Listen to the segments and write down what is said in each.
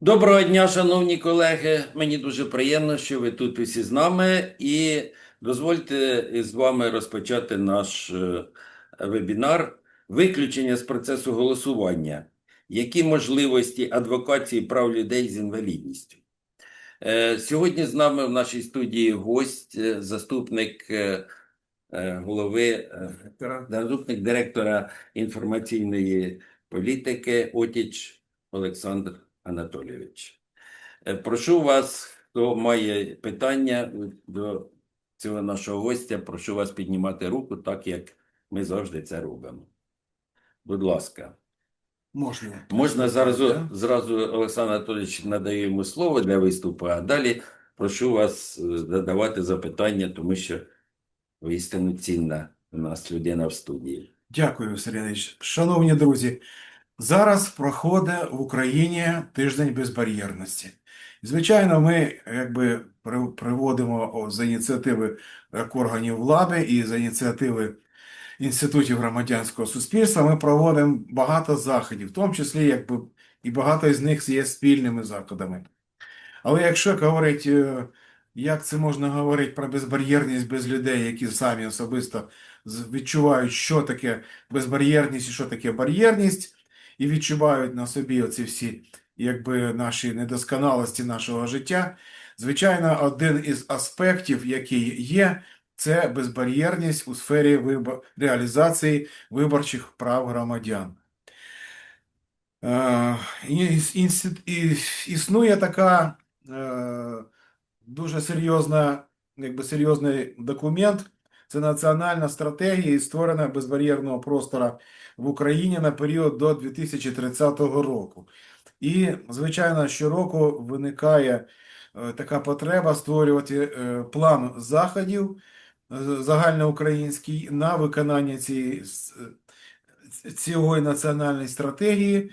Доброго дня, шановні колеги. Мені дуже приємно, що ви тут усі з нами, і дозвольте з вами розпочати наш е, вебінар Виключення з процесу голосування. Які можливості адвокації прав людей з інвалідністю? Е, Сьогодні з нами в нашій студії гость, е, заступник голови, заступник директора інформаційної політики Отіч Олександр Анатолійович. Е, Прошу вас, хто має питання до цього нашого гостя, прошу вас піднімати руку, так як ми завжди це робимо. Будь ласка. Можна. Можна зараз Да? зразу Олександр Анатолійович надає йому слово для виступу, а далі прошу вас е, задавати запитання, тому що воістину цінна у нас людина в студії. Дякую, Василь Іванович. Шановні друзі, зараз проходить в Україні тиждень безбар'єрності. Звичайно, ми якби приводимо за ініціативи як органів влади і за ініціативи інститутів громадянського суспільства. Ми проводимо багато заходів, в тому числі якби і багато з них є спільними заходами. Але якщо говорити, е, як це можна говорити про безбар'єрність без людей, які самі особисто відчувають, що таке безбар'єрність і що таке бар'єрність, і відчувають на собі оці всі якби наші недосконалості нашого життя. Звичайно, один із аспектів, який є, це безбар'єрність у сфері вибо- реалізації виборчих прав громадян. Е, іс- Існує така е, дуже серйозна, якби серйозний документ. Це національна стратегія створення безбар'єрного простору в Україні на період до 2030 року. І, звичайно, щороку виникає е, така потреба створювати е, план заходів е, загальноукраїнський на виконання цієї е, національної стратегії.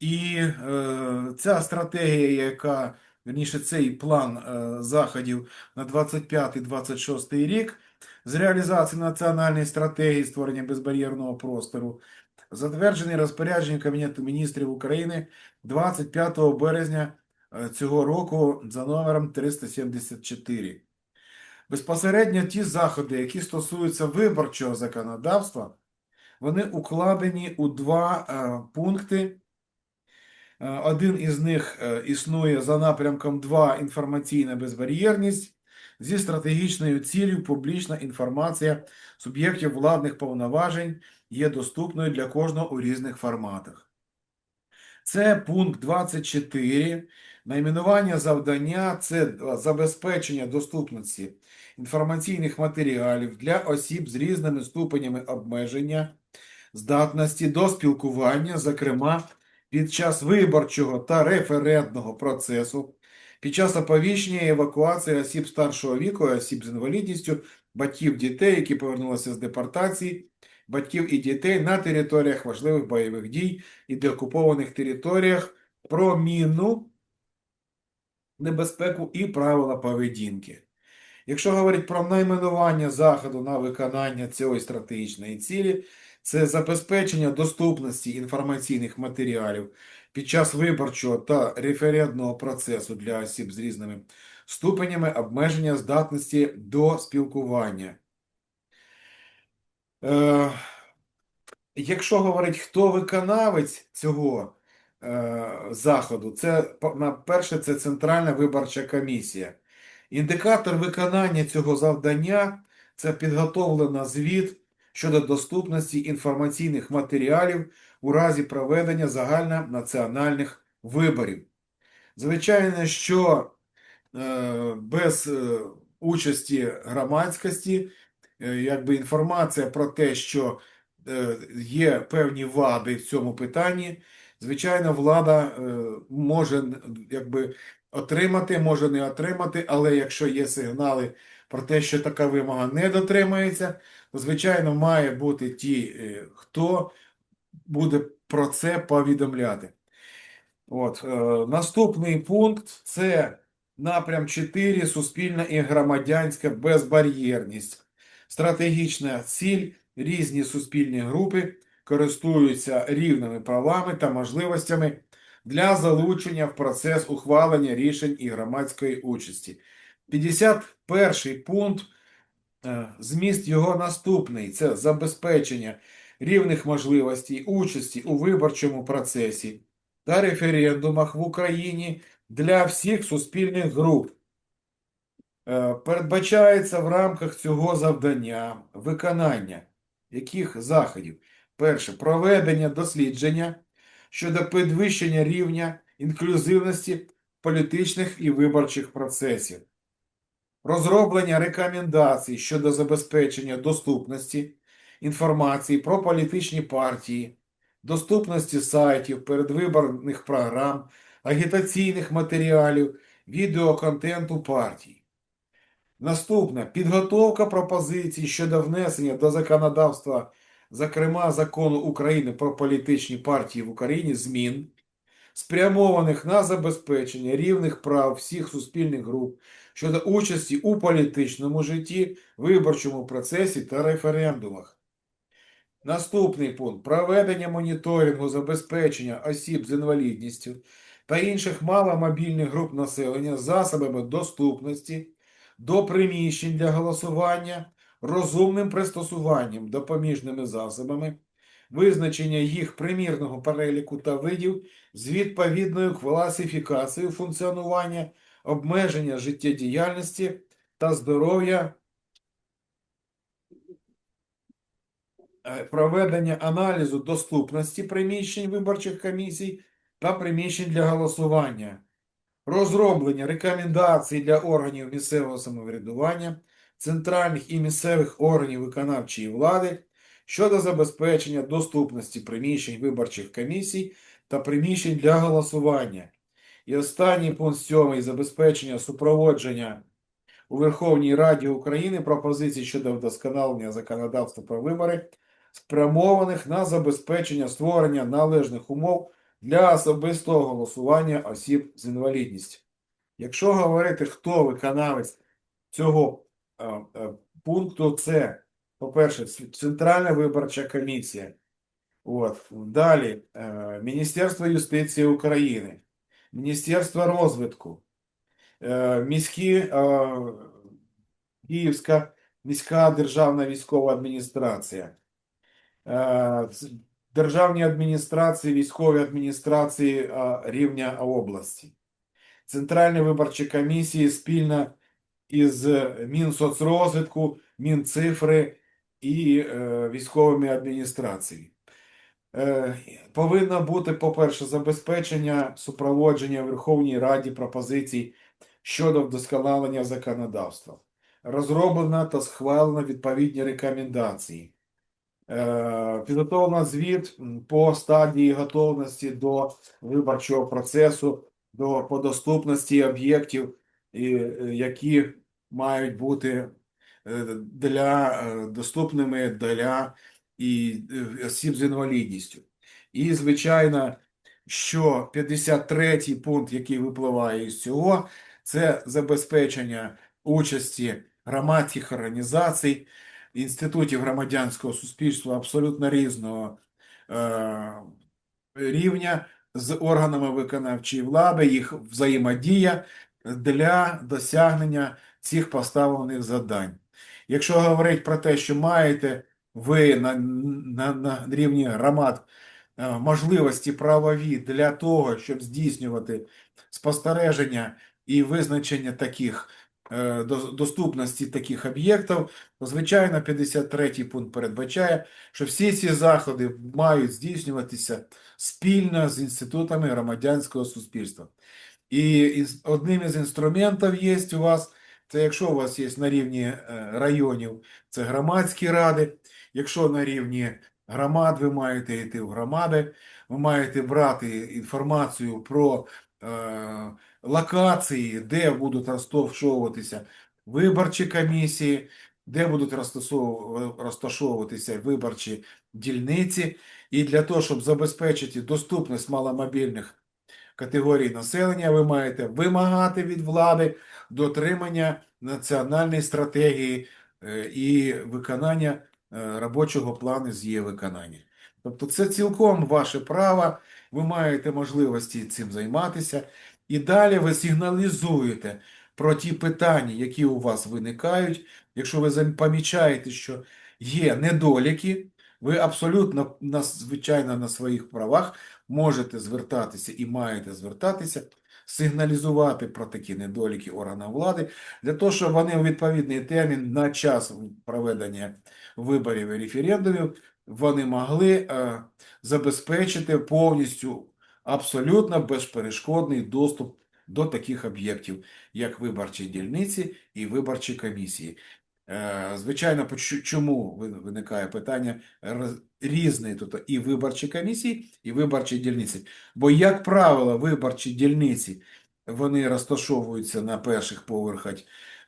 І е, ця стратегія, яка, верніше, цей план е, заходів на 25-26 рік з реалізації національної стратегії створення безбар'єрного простору, затверджений розпорядженням Кабінету міністрів України 25 березня е, цього року за номером 374. Безпосередньо ті заходи, які стосуються виборчого законодавства, вони укладені у два е, пункти. Е, Один із них існує за напрямком 2 інформаційна безбар'єрність зі стратегічною ціллю публічна інформація суб'єктів владних повноважень є доступною для кожного у різних форматах. Це пункт 24. Найменування завдання це забезпечення доступності інформаційних матеріалів для осіб з різними ступенями обмеження, здатності до спілкування, зокрема під час виборчого та референдного процесу, під час оповіщення евакуації осіб старшого віку, осіб з інвалідністю, батьків дітей, які повернулися з депортації, батьків і дітей на територіях важливих бойових дій і деокупованих територіях про мінну небезпеку і правила поведінки. Якщо говорити про найменування заходу на виконання цієї стратегічної цілі, це забезпечення доступності інформаційних матеріалів під час виборчого та референдного процесу для осіб з різними ступенями обмеження здатності до спілкування. Е, Якщо говорить, хто виконавець цього е, заходу, це на перше, це Центральна виборча комісія. Індикатор виконання цього завдання це підготовлена звіт щодо доступності інформаційних матеріалів у разі проведення загальнонаціональних виборів. Звичайно, що е, без е, участі громадськості, е, якби інформація про те, що є певні вади в цьому питанні, звичайно, влада може якби отримати, може не отримати, але якщо є сигнали про те, що така вимога не дотримується, то, звичайно, має бути ті, хто буде про це повідомляти. От, е, наступний пункт це напрям 4 суспільна і громадянська безбар'єрність. Стратегічна ціль різні суспільні групи користуються рівними правами та можливостями для залучення в процес ухвалення рішень і громадської участі. 51 пункт, е, зміст його наступний це забезпечення рівних можливостей участі у виборчому процесі та референдумах в Україні для всіх суспільних груп. Е, Передбачається в рамках цього завдання виконання яких заходів? Перше, проведення дослідження щодо підвищення рівня інклюзивності політичних і виборчих процесів, розроблення рекомендацій щодо забезпечення доступності інформації про політичні партії, доступності сайтів, передвиборних програм, агітаційних матеріалів, відеоконтенту партій. Наступне підготовка пропозицій щодо внесення до законодавства, зокрема закону України про політичні партії в Україні, змін, спрямованих на забезпечення рівних прав всіх суспільних груп щодо участі у політичному житті, виборчому процесі та референдумах. Наступний пункт. Проведення моніторингу забезпечення осіб з інвалідністю та інших маломобільних груп населення засобами доступності до приміщень для голосування, розумним пристосуванням допоміжними засобами, визначення їх примірного переліку та видів з відповідною класифікацією функціонування, обмеження життєдіяльності та здоров'я, проведення аналізу доступності приміщень виборчих комісій та приміщень для голосування розроблення рекомендацій для органів місцевого самоврядування, центральних і місцевих органів виконавчої влади щодо забезпечення доступності приміщень виборчих комісій та приміщень для голосування. І останній пункт сьомий забезпечення супроводження у Верховній Раді України пропозицій щодо вдосконалення законодавства про вибори, спрямованих на забезпечення створення належних умов для особистого голосування осіб з інвалідністю. Якщо говорити, хто виконавець цього е, е, пункту, це, по-перше, Центральна виборча комісія. От. Далі е, Міністерство юстиції України, Міністерство розвитку, міські, Київська міська державна військова адміністрація. Е, державні адміністрації, військові адміністрації рівня області, Центральні виборчі комісії спільно із Мінсоцрозвитку, Мінцифри і е, військовими адміністраціями. Е, повинно бути, по-перше, забезпечення супроводження Верховній Раді пропозицій щодо вдосконалення законодавства. Розроблено та схвалено відповідні рекомендації. Е, Підготовлено звіт по стадії готовності до виборчого процесу, до по доступності об'єктів, е, які мають бути е, для доступними для і осіб з інвалідністю. І, звичайно, що 53 пункт, який випливає із цього, це забезпечення участі громадських організацій, інститутів громадянського суспільства абсолютно різного е, рівня з органами виконавчої влади, їх взаємодія для досягнення цих поставлених завдань. Якщо говорити про те, що маєте ви на, на, на рівні громад е, можливості правові для того, щоб здійснювати спостереження і визначення таких доступності таких об'єктів, то, звичайно, 53 пункт передбачає, що всі ці заходи мають здійснюватися спільно з інститутами громадянського суспільства. І одним із інструментів є у вас, це якщо у вас є на рівні е, районів, це громадські ради. Якщо на рівні громад ви маєте йти в громади, ви маєте брати інформацію про е, локації, де будуть розташовуватися виборчі комісії, де будуть розташовуватися виборчі дільниці. І для того, щоб забезпечити доступність маломобільних категорій населення, ви маєте вимагати від влади дотримання національної стратегії е, і виконання е, робочого плану з її виконання. Тобто це цілком ваше право, ви маєте можливості цим займатися. І далі ви сигналізуєте про ті питання, які у вас виникають. Якщо ви помічаєте, що є недоліки, ви абсолютно звичайно на своїх правах можете звертатися і маєте звертатися, сигналізувати про такі недоліки органам влади, для того, щоб вони у відповідний термін на час проведення виборів і референдумів вони могли е, забезпечити повністю абсолютно безперешкодний доступ до таких об'єктів, як виборчі дільниці і виборчі комісії. Е, Звичайно, чому виникає питання різні тут і виборчі комісії, і виборчі дільниці. Бо, як правило, виборчі дільниці вони розташовуються на перших поверхах,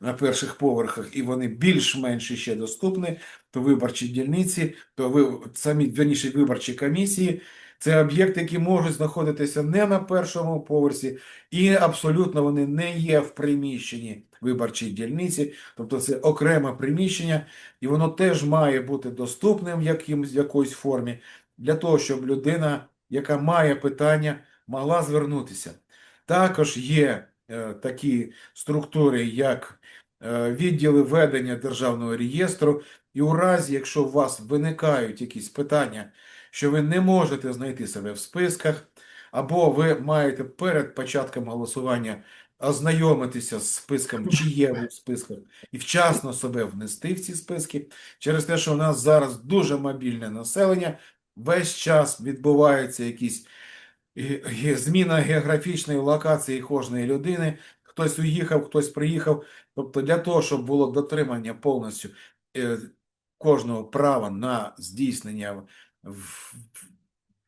на перших поверхах, і вони більш-менш ще доступні, то виборчі дільниці, то ви самі вірніше виборчі комісії. Це об'єкти, які можуть знаходитися не на першому поверсі, і абсолютно вони не є в приміщенні виборчої дільниці, тобто це окреме приміщення, і воно теж має бути доступним в якимсь, якоїсь формі, для того, щоб людина, яка має питання, могла звернутися. Також є е, такі структури, як е, відділи ведення державного реєстру, і у разі, якщо у вас виникають якісь питання, що ви не можете знайти себе в списках, або ви маєте перед початком голосування ознайомитися з списком, чи є ви в списках, і вчасно себе внести в ці списки, через те, що у нас зараз дуже мобільне населення, весь час відбуваються якісь зміна географічної локації кожної людини. Хтось уїхав, хтось приїхав. Тобто для того, щоб було дотримання повністю е, кожного права на здійснення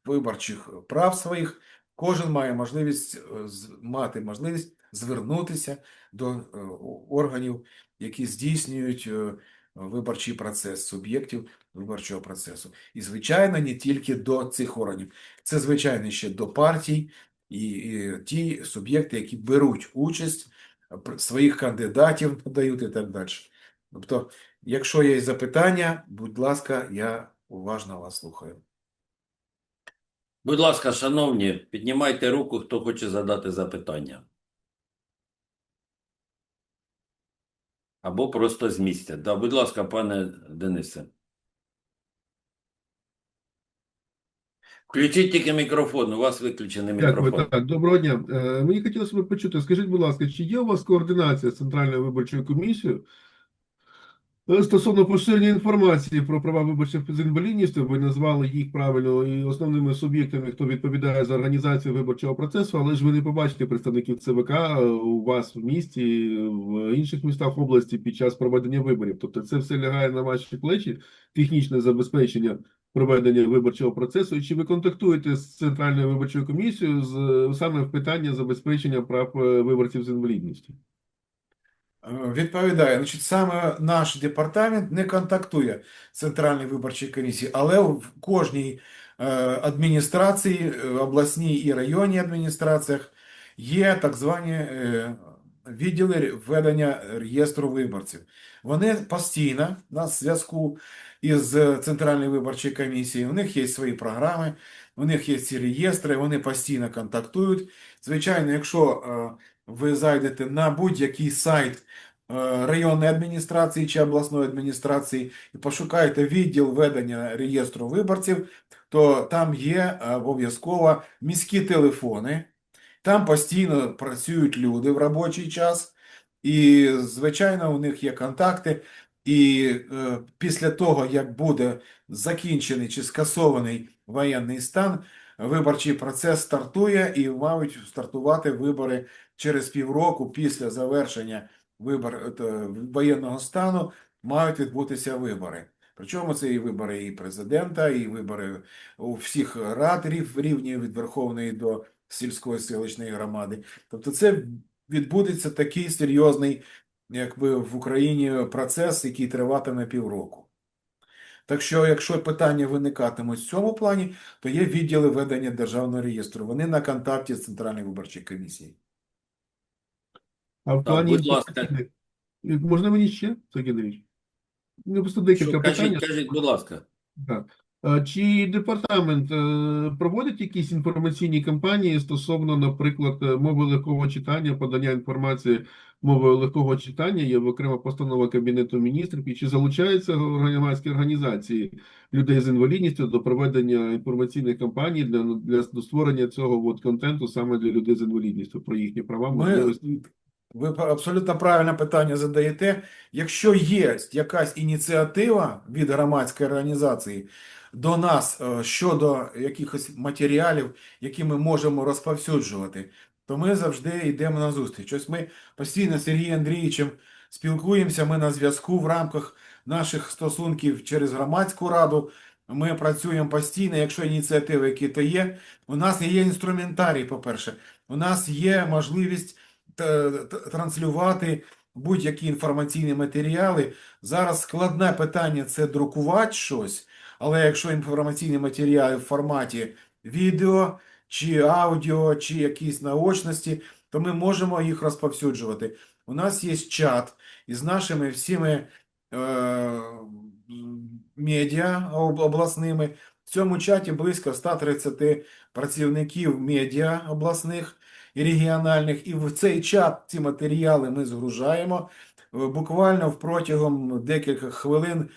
виборчих прав своїх, кожен має можливість е, мати можливість звернутися до е, органів, які здійснюють е, виборчий процес, суб'єктів виборчого процесу. І, звичайно, не тільки до цих органів. Це, звичайно, ще до партій і, і ті суб'єкти, які беруть участь, своїх кандидатів подають і так далі. Тобто, якщо є запитання, будь ласка, я уважно вас слухаю. Будь ласка, шановні, піднімайте руку, хто хоче задати запитання. Або просто з місця. Да, будь ласка, пане Денисе. Включіть тільки мікрофон, у вас виключений Дякую. мікрофон. Так, доброго дня. Е, Мені хотілося б почути, скажіть, будь ласка, чи є у вас координація з Центральною виборчою комісією стосовно поширення інформації про права виборців з інвалідністю? Ви назвали їх правильно і основними суб'єктами, хто відповідає за організацію виборчого процесу, але ж ви не побачите представників ЦВК е, у вас в місті, в інших містах області під час проведення виборів. Тобто це все лягає на ваші плечі, технічне забезпечення проведення виборчого процесу, і чи ви контактуєте з Центральною виборчою комісією з е, саме в питання забезпечення прав е, виборців з інвалідністю? Е, Відповідаю, значить, саме наш департамент не контактує з Центральною виборчою комісією, але в кожній е, адміністрації, е, обласній і районній адміністраціях є так звані відділи ведення реєстру виборців. Вони постійно на зв'язку із Центральною виборчою комісією, у них є свої програми, у них є ці реєстри, вони постійно контактують. Звичайно, якщо ви зайдете на будь-який сайт е, районної адміністрації чи обласної адміністрації і пошукаєте відділ ведення реєстру виборців, то там є е, обов'язково міські телефони, там постійно працюють люди в робочий час, і, звичайно, у них є контакти. І е, після того, як буде закінчений чи скасований воєнний стан, виборчий процес стартує і мають стартувати вибори через півроку після завершення вибор, е, воєнного стану мають відбутися вибори. Причому це і вибори і президента, і вибори у всіх рад рів- рівнів від Верховної до сільської селищної громади. Тобто це відбудеться такий серйозний, якби в Україні процес, який триватиме півроку. Так що, якщо питання виникатимуть в цьому плані, то є відділи ведення державного реєстру. Вони на контакті з Центральною виборчою комісією. А в плані будь ласка. Можна мені ще, Сергій? Ну, просто Що, декілька кажіть, питань. кажіть, будь ласка. Так. Чи департамент е, проводить якісь інформаційні кампанії стосовно, наприклад, е, мови легкого читання, подання інформації мовою легкого читання? Є окрема постанова Кабінету міністрів. І чи залучаються громадські організації людей з інвалідністю до проведення інформаційних кампаній для, для створення цього от контенту саме для людей з інвалідністю про їхні права, Ми, можливості? Ви абсолютно правильне питання задаєте. Якщо є якась ініціатива від громадської організації до нас е, щодо якихось матеріалів, які ми можемо розповсюджувати, то ми завжди йдемо на зустріч. Ось ми постійно з Сергієм Андрійовичем спілкуємося, ми на зв'язку в рамках наших стосунків через громадську раду. Ми працюємо постійно, якщо ініціативи які-то є. У нас є інструментарій, по-перше. У нас є можливість транслювати будь-які інформаційні матеріали. Зараз складне питання це друкувати щось, але якщо інформаційні матеріали в форматі відео чи аудіо, чи якісь наочності, то ми можемо їх розповсюджувати. У нас є чат із нашими всіми е, медіа обласними. В цьому чаті близько 130 працівників медіа обласних регіональних, і в цей чат ці матеріали ми згружаємо. Е, Буквально протягом декілька хвилин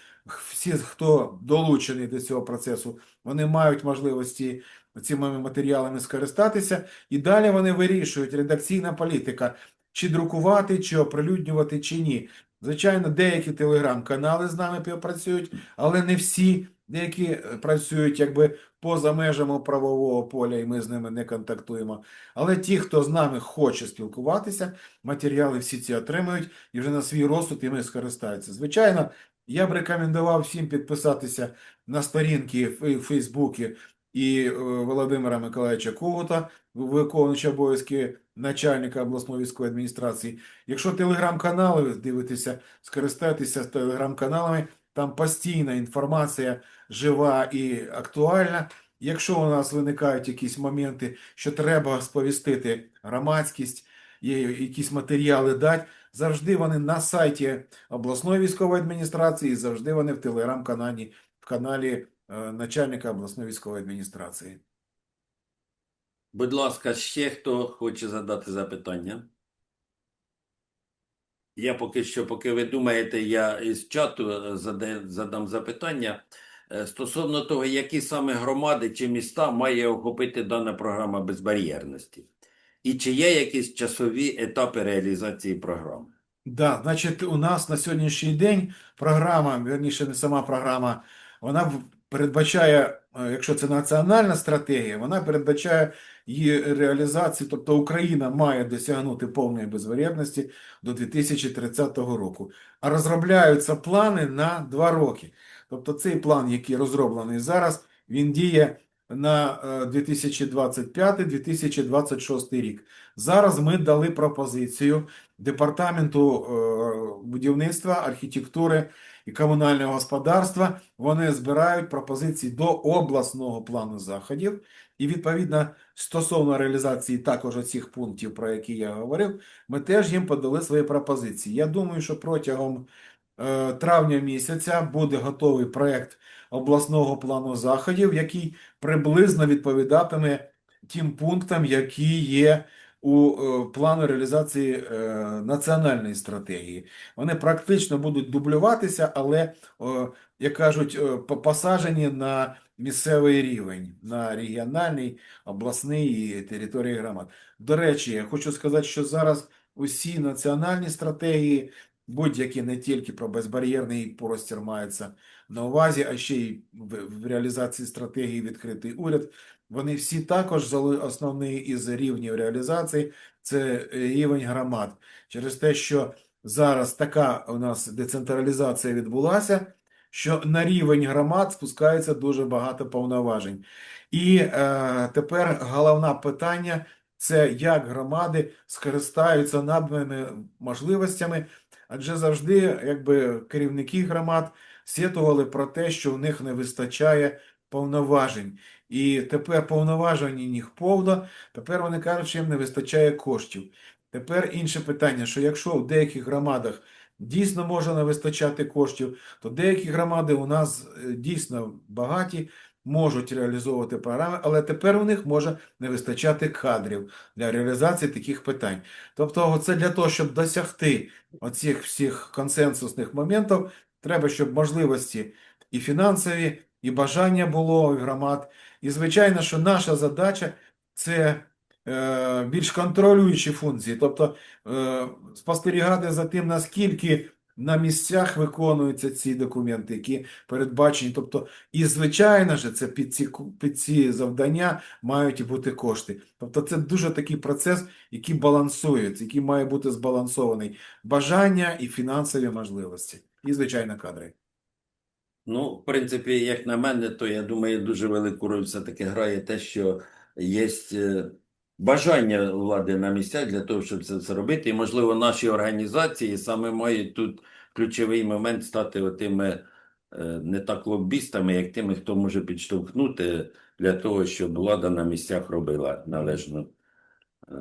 всі, хто долучений до цього процесу, вони мають можливості цими матеріалами скористатися, і далі вони вирішують редакційна політика, чи друкувати, чи оприлюднювати, чи ні. Звичайно, деякі телеграм-канали з нами співпрацюють, але не всі. Деякі е, працюють якби поза межами правового поля, і ми з ними не контактуємо. Але ті, хто з нами хоче спілкуватися, матеріали всі ці отримують і вже на свій розсуд іми скористаються. Звичайно, я б рекомендував всім підписатися на сторінки в Фейсбуці і е, Володимира Миколаївича Когута, виконуючи обов'язки начальника обласної військової адміністрації. Якщо телеграм-канали ви дивитеся, скористайтеся телеграм-каналами, там постійна інформація жива і актуальна. Якщо у нас виникають якісь моменти, що треба сповістити громадськість, якісь матеріали дати, завжди вони на сайті обласної військової адміністрації, завжди вони в телеграм-каналі в каналі е, начальника обласної військової адміністрації. Будь ласка, ще хто хоче задати запитання? Я поки що, поки ви думаєте, я із чату е, задам запитання е, стосовно того, які саме громади чи міста має охопити дана програма безбар'єрності. І чи є якісь часові етапи реалізації програми? Да, значить, у нас на сьогоднішній день програма, верніше, не сама програма, вона передбачає, якщо це національна стратегія, вона передбачає її реалізацію, тобто Україна має досягнути повної безваріантності до 2030 року. А розробляються плани на два роки. Тобто цей план, який розроблений зараз, він діє на е, 2025-2026 рік. Зараз ми дали пропозицію департаменту е, будівництва, архітектури і комунального господарства. Вони збирають пропозиції до обласного плану заходів. І відповідно стосовно реалізації також оцих пунктів, про які я говорив, ми теж їм подали свої пропозиції. Я думаю, що протягом е, травня місяця буде готовий проект обласного плану заходів, який приблизно відповідатиме тим пунктам, які є у е, плану реалізації е, національної стратегії. Вони практично будуть дублюватися, але, як кажуть, е, по- посаджені на місцевий рівень, на регіональний, обласний і території громад. До речі, я хочу сказати, що зараз усі національні стратегії, будь-які не тільки про безбар'єрний простір маються на увазі, а ще й в реалізації стратегії відкритий уряд. Вони всі також зали- основний із рівнів реалізації це рівень громад. Через те, що зараз така у нас децентралізація відбулася, що на рівень громад спускається дуже багато повноважень. І е, тепер головне питання це як громади скористаються наданими можливостями, адже завжди якби керівники громад сетували про те, що в них не вистачає повноважень. І тепер повноважень них повно, тепер вони кажуть, що їм не вистачає коштів. Тепер інше питання, що якщо в деяких громадах дійсно може не вистачати коштів, то деякі громади у нас е, дійсно багаті, можуть реалізовувати програми, але тепер у них може не вистачати кадрів для реалізації таких питань. Тобто, це для того, щоб досягти оцих всіх консенсусних моментів, треба, щоб можливості і фінансові, і бажання було у громад. І звичайно, що наша задача це е, більш контролюючі функції, тобто е, спостерігати за тим, наскільки на місцях виконуються ці документи, які передбачені. Тобто, і звичайно ж, це під ці, під ці завдання мають бути кошти. Тобто, це дуже такий процес, який балансується, який має бути збалансований. Бажання і фінансові можливості, і, звичайно, кадри. Ну, в принципі, як на мене, то я думаю, дуже велику роль все-таки грає те, що є бажання влади на місцях для того, щоб це все робити. І, можливо, наші організації саме мають тут ключовий момент стати отими е, не так лоббістами, як тими, хто може підштовхнути для того, щоб влада на місцях робила належно.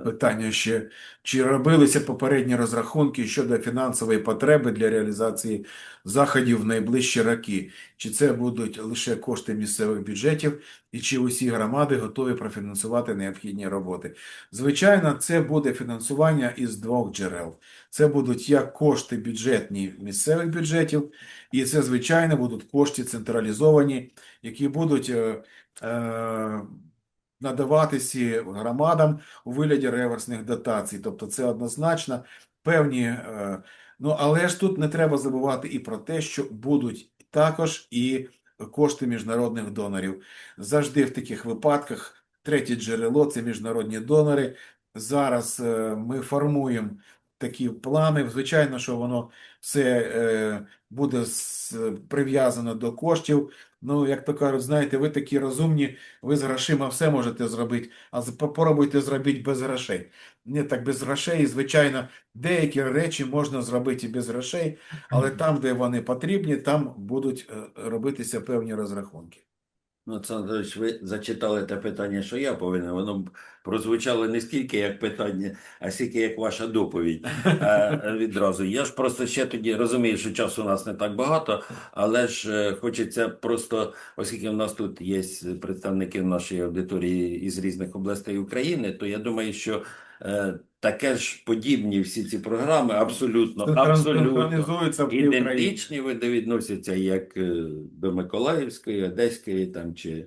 Питання ще, чи робилися попередні розрахунки щодо фінансової потреби для реалізації заходів в найближчі роки? Чи це будуть лише кошти місцевих бюджетів, і чи усі громади готові профінансувати необхідні роботи? Звичайно, це буде фінансування із двох джерел. Це будуть як кошти бюджетні місцевих бюджетів, і це, звичайно, будуть кошти централізовані, які будуть е, е, надаватися громадам у вигляді реверсних дотацій. Тобто це однозначно певні. е, Ну, але ж тут не треба забувати і про те, що будуть також і кошти міжнародних донорів. Завжди в таких випадках третє джерело це міжнародні донори. Зараз е, ми формуємо такі плани. Звичайно, що воно все е, буде прив'язано до коштів. Ну, як то кажуть, знаєте, ви такі розумні, ви з грошима все можете зробити, а попробуйте зробити без грошей. Не так без грошей, звичайно, деякі речі можна зробити і без грошей, але там, де вони потрібні, там будуть е, робитися певні розрахунки. Ну, Олександр ви зачитали те питання, що я повинен. Воно прозвучало не скільки як питання, а скільки як ваша доповідь е, відразу. Я ж просто ще тоді розумію, що часу у нас не так багато, але ж е, хочеться просто, оскільки в нас тут є представники в нашій аудиторії із різних областей України, то я думаю, що таке ж подібні всі ці програми абсолютно, абсолютно ідентичні види відносяться як е, до Миколаївської, Одеської там чи е,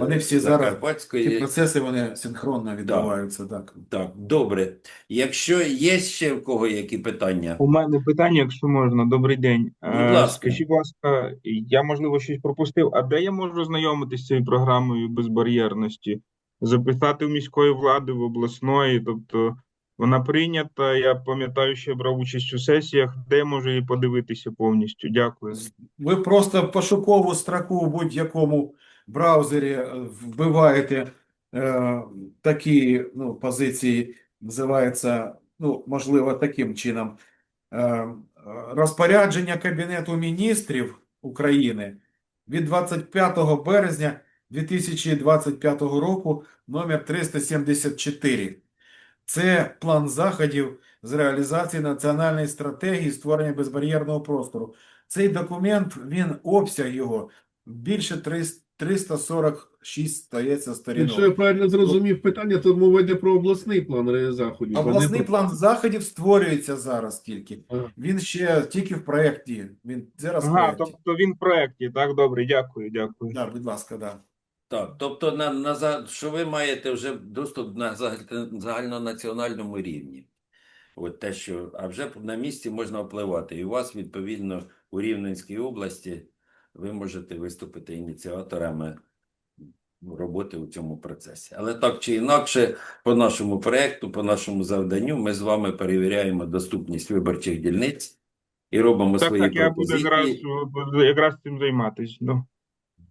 Вони всі зараз- Закарпатської. процеси вони синхронно відбуваються, так. Так, добре. Якщо є ще в кого які питання, У мене питання, якщо можна. Добрий день. Будь Е, ласка. Скажіть, будь ласка, я можливо щось пропустив. А де я можу знайомитися з цією програмою безбар'єрності? Запитати в міської влади, в обласної, тобто вона прийнята. Я пам'ятаю, що я брав участь у сесіях. Де можу її подивитися повністю? Дякую. Ви просто пошукову строку в будь-якому браузері е, вбиваєте е, такі ну, позиції, називається, ну, можливо, таким чином. Е, е, розпорядження Кабінету міністрів України від 25 березня 2025 року номер 374. Це план заходів з реалізації національної стратегії створення безбар'єрного простору. Цей документ, він обсяг його більше 300 346 стається Якщо я правильно зрозумів питання, то мова йде про обласний план заходів. Обласний про- план заходів створюється зараз тільки. Ага. Він ще тільки в проєкті. Він зараз в проєкті. тобто він в проєкті. Так, добре, дякую, дякую. Да, будь ласка, да. Так, тобто на, на що ви маєте вже доступ на загальнонаціональному рівні. От те, що, а вже на місці можна впливати. І у вас, відповідно, у Рівненській області ви можете виступити ініціаторами роботи у цьому процесі. Але так чи інакше, по нашому проекту, по нашому завданню, ми з вами перевіряємо доступність виборчих дільниць і робимо Так, свої так, я буду якраз, якраз цим займатися. Ну.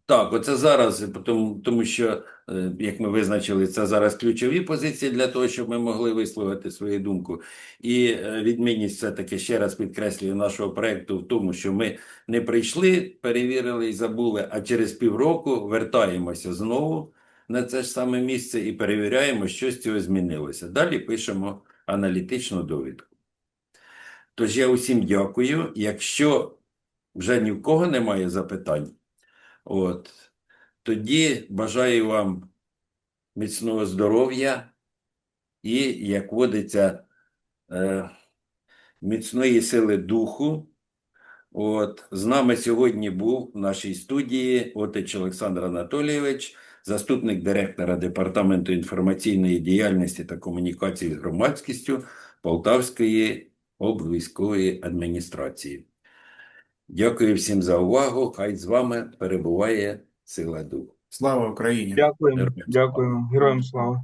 Так, оце зараз, тому, тому що, е, як ми визначили, це зараз ключові позиції для того, щоб ми могли висловити свою думку. І е, відмінність все-таки ще раз підкреслюю нашого проекту в тому, що ми не прийшли, перевірили і забули, а через півроку вертаємося знову на це ж саме місце і перевіряємо, що з цього змінилося. Далі пишемо аналітичну довідку. Тож я усім дякую. Якщо вже ні в кого немає запитань, от, тоді бажаю вам міцного здоров'я і, як водиться, е, міцної сили духу. От, з нами сьогодні був в нашій студії Отич Олександр Анатолійович, заступник директора Департаменту інформаційної діяльності та комунікації з громадськістю Полтавської облвійськової адміністрації. Дякую всім за увагу. Хай з вами перебуває сила духу. Слава Україні! Дякую, Героям слава. дякуємо. Героям слава.